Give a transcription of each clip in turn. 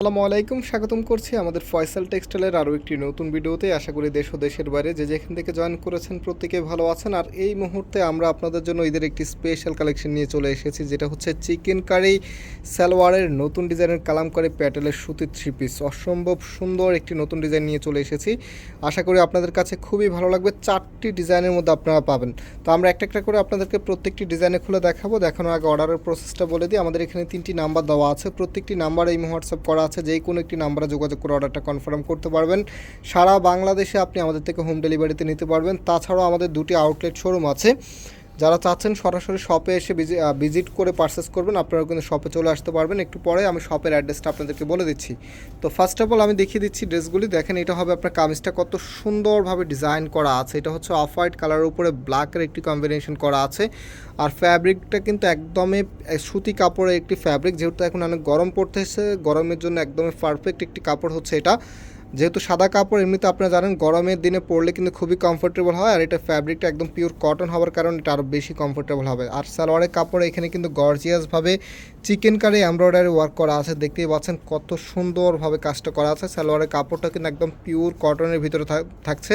আসসালামু আলাইকুম, স্বাগতম করছি আমাদের ফয়সাল টেক্সটাইলের আরও একটি নতুন ভিডিওতে। আশা করি দেশ ও দেশের বাইরে যে যেখান থেকে জয়েন করেছেন প্রত্যেকে ভালো আছেন। আর এই মুহূর্তে আমরা আপনাদের জন্য ঈদের একটি স্পেশাল কালেকশন নিয়ে চলে এসেছি, যেটা হচ্ছে চিকেন কারি সালোয়ারের নতুন ডিজাইনের কালামকারি প্যাটেলের সুতির থ্রি পিস অসম্ভব সুন্দর একটি নতুন ডিজাইন নিয়ে চলে এসেছি। আশা করি আপনাদের কাছে খুবই ভালো লাগবে, চারটি ডিজাইনের মধ্যে আপনারা পাবেন। তো আমরা একটা একটা করে আপনাদেরকে প্রত্যেকটি ডিজাইনে খুলে দেখাবো। দেখানোর আগে অর্ডারের প্রসেসটা বলে দিই। আমাদের এখানে তিনটি নাম্বার দেওয়া আছে। প্রত্যেকটি নাম্বার এই হোয়াটসঅ্যাপ করা আছে যেই কোনো একটি নাম্বারে যোগাযোগ করে অর্ডারটা কনফার্ম করতে পারবেন। সারা বাংলাদেশে আপনি আমাদের থেকে হোম ডেলিভারিতে নিতে পারবেন। তাছাড়াও আমাদের দুটি আউটলেট শোরুম আছে। যারা চাচ্ছেন সরাসরি শপে এসে ভিজিট করে পারচেস করবেন আপনারা কিন্তু শপে চলে আসতে পারবেন। একটু পরে আমি শপের অ্যাড্রেসটা আপনাদেরকে বলে দিচ্ছি। তো ফার্স্ট অফ অল আমি দেখিয়ে দিচ্ছি ড্রেসগুলি দেখেন, এটা হবে আপনার কামিজটা কত সুন্দরভাবে ডিজাইন করা আছে। এটা হচ্ছে অফ হোয়াইট কালারের উপরে ব্ল্যাকের একটি কম্বিনেশন করা আছে। আর ফ্যাব্রিকটা কিন্তু একদমই সুতি কাপড়ের একটি ফ্যাব্রিক যেহেতু এখন অনেক গরম পড়তেছে, গরমের জন্য একদমই পারফেক্ট একটি কাপড় হচ্ছে এটা। যেহেতু সাদা কাপড়, এমনিতে আপনারা জানেন গরমের দিনে পরলে কিন্তু খুবই কমফোর্টেবল হয় আর এটা ফ্যাব্রিকটা একদম পিওর কটন হওয়ার কারণে এটা আরও বেশি কমফোর্টেবল হবে। আর সালোয়ারের কাপড় এখানে কিন্তু গর্জিয়াসভাবে চিকেন কারি এমব্রয়ডারি ওয়ার্ক করা আছে। দেখতেই পাচ্ছেন কত সুন্দরভাবে কাজটা করা আছে। সালোয়ারের কাপড়টা কিন্তু একদম পিওর কটনের ভিতরে থাকছে।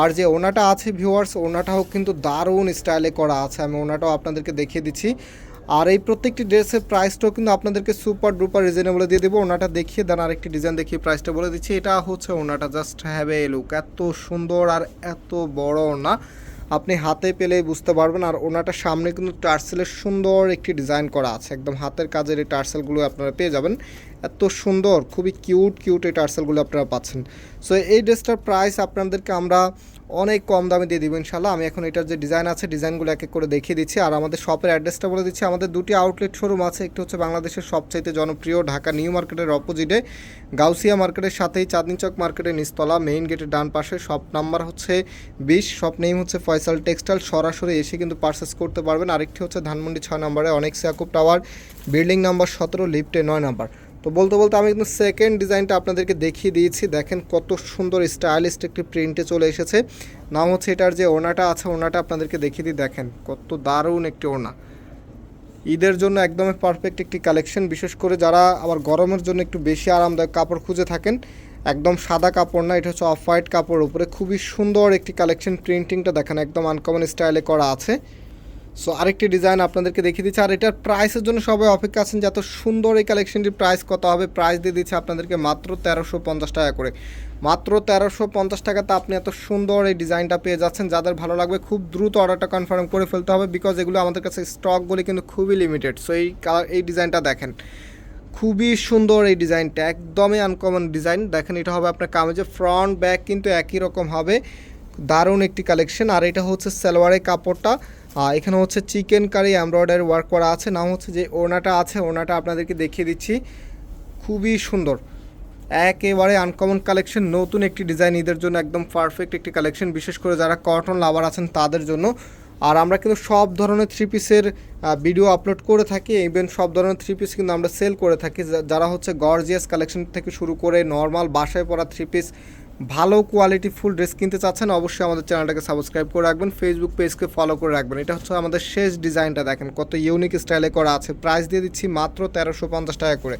আর যে ওনাটা আছে ভিউয়ার্স ওনাটাও কিন্তু দারুণ স্টাইলে করা আছে। আমি ওনাটাও আপনাদেরকে দেখিয়ে দিচ্ছি। আর এই প্রত্যেকটি ড্রেসের প্রাইসটাও কিন্তু আপনাদেরকে সুপার ডুপার রিজনেবলে দিয়ে দেবো। ওনাটা দেখিয়ে দেন আর একটি ডিজাইন দেখিয়ে প্রাইসটা বলে দিচ্ছি। এটা হচ্ছে ওনাটা জাস্ট হ্যাভে লুক এত সুন্দর আর এত বড় ওনা আপনি হাতে পেলে বুঝতে পারবেন। আর ওনাটার সামনে কিন্তু টার্সেলের সুন্দর একটি ডিজাইন করা আছে। একদম হাতের কাজের এই টার্সেলগুলো আপনারা পেয়ে যাবেন। এত সুন্দর, খুবই কিউট কিউট এই টার্সেলগুলো আপনারা পাচ্ছেন। সো এই ড্রেসটার প্রাইস আপনাদেরকে আমরা অনেক কম দামে দিয়ে দিব ইনশাল্লাহ আমি এখন এটার যে ডিজাইন আছে, ডিজাইনগুলো এক এক করে দেখিয়ে দিচ্ছি। আর আমাদের শপের অ্যাড্রেসটা বলে দিচ্ছি, আমাদের দুটি আউটলেট শোরুম আছে। একটি হচ্ছে বাংলাদেশের সবচাইতে জনপ্রিয় ঢাকা নিউ মার্কেটের অপোজিটে, গাউসিয়া মার্কেটের সাথেই চাঁদনি চক মার্কেটের নিস্তলা মেইন গেটের ডান পাশে। শপ নাম্বার হচ্ছে বিশ, শপ নেম হচ্ছে ফয়সাল টেক্সটাইল। সরাসরি এসে কিন্তু পারচেস করতে পারবেন। আরেকটি হচ্ছে ধানমন্ডি ছয় নম্বরে, অনেক সিয়াকুব টাওয়ার। বিল্ডিং নাম্বার সতেরো, লিফটে নয় নাম্বার। তো বলতে বলতে আমি কিন্তু সেকেন্ড ডিজাইনটা আপনাদেরকে দেখিয়ে দিয়েছি। দেখেন কত সুন্দর স্টাইলিস্ট একটি প্রিন্টে চলে এসেছে। নাম হচ্ছে এটার যে ওনাটা আছে ওনাটা আপনাদেরকে দেখিয়ে দিই। দেখেন কত দারুণ একটি ওনা ঈদের জন্য একদমই পারফেক্ট একটি কালেকশন বিশেষ করে যারা আবার গরমের জন্য একটু বেশি আরামদায়ক কাপড় খুঁজে থাকেন, একদম সাদা কাপড় না, এটা হচ্ছে অফ হোয়াইট কাপড়ের উপরে। খুবই সুন্দর একটি কালেকশন প্রিন্টিংটা দেখেন একদম আনকমন স্টাইলে করা আছে। সো আরেকটি ডিজাইন আপনাদেরকে দেখিয়ে দিচ্ছি, আর এটার প্রাইসের জন্য সবাই অপেক্ষা আছেন যে এত সুন্দর এই কালেকশনটির প্রাইস কত হবে। প্রাইস দিয়ে দিচ্ছে আপনাদেরকে মাত্র তেরোশো পঞ্চাশ টাকা করে। মাত্র তেরোশো পঞ্চাশ টাকাতে আপনি এত সুন্দর এই ডিজাইনটা পেয়ে যাচ্ছেন। যাদের ভালো লাগবে, খুব দ্রুত অর্ডারটা কনফার্ম করে ফেলতে হবে বিকজ এগুলো আমাদের কাছে স্টকগুলি কিন্তু খুবই লিমিটেড সো এই কালার এই ডিজাইনটা দেখেন। খুবই সুন্দর এই ডিজাইনটা একদমই আনকমন ডিজাইন দেখেন, এটা হবে আপনার কামেজে ফ্রন্ট ব্যাক কিন্তু একই রকম হবে। দারুণ একটি কালেকশন আর এটা হচ্ছে সালোয়ারের কাপড়টা। এখানে হচ্ছে চিকেন কারি এমব্রয়ডারি ওয়ার্ক করা আছে। নাম হচ্ছে যে ওনাটা আছে ওনাটা আপনাদেরকে দেখিয়ে দিচ্ছি। খুবই সুন্দর। একেবারে আনকমন কালেকশন নতুন একটি ডিজাইন ঈদের জন্য একদম পারফেক্ট একটি কালেকশন বিশেষ করে যারা কটন লাভার আছেন, তাদের জন্য। আর আমরা কিন্তু সব ধরনের থ্রি পিসের ভিডিও আপলোড করে থাকি। ইভেন সব ধরনের থ্রি পিস কিন্তু আমরা সেল করে থাকি। যারা হচ্ছে গর্জিয়াস কালেকশন থেকে শুরু করে নর্মাল বাসায় পরা থ্রি পিস ভালো কোয়ালিটি ফুল ড্রেস কিনতে চাচ্ছেন, অবশ্যই আমাদের চ্যানেলটাকে সাবস্ক্রাইব করে রাখবেন ফেসবুক পেজকে ফলো করে রাখবেন। এটা হচ্ছে আমাদের শেষ ডিজাইনটা দেখেন, কত ইউনিক স্টাইলে করা আছে। প্রাইস দিয়ে দিচ্ছি মাত্র তেরোশো পঞ্চাশ টাকা করে।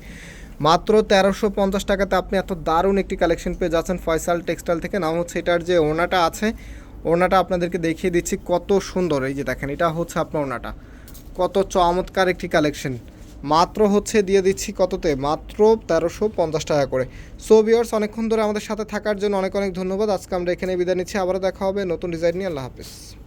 মাত্র তেরোশো পঞ্চাশ টাকাতে আপনি এত দারুণ একটি কালেকশন পেয়ে যাচ্ছেন ফয়সাল টেক্সটাইল থেকে। নাম হচ্ছে এটার যে ওনাটা আছে ওনাটা আপনাদেরকে দেখিয়ে দিচ্ছি কত সুন্দর। এই যে দেখেন, এটা হচ্ছে আপনার ওনাটা কত চমৎকার একটি কালেকশন মাত্র হচ্ছে দিয়ে দিচ্ছি কততে? মাত্র তেরোশো পঞ্চাশ টাকা করে। সো বিয়ার্স অনেকক্ষণ ধরে আমাদের সাথে থাকার জন্য অনেক অনেক ধন্যবাদ। আজকে আমরা এখানে বিদায় নিচ্ছি। আবারও দেখা হবে নতুন ডিজাইন নিয়ে। আল্লাহ হাফিজ।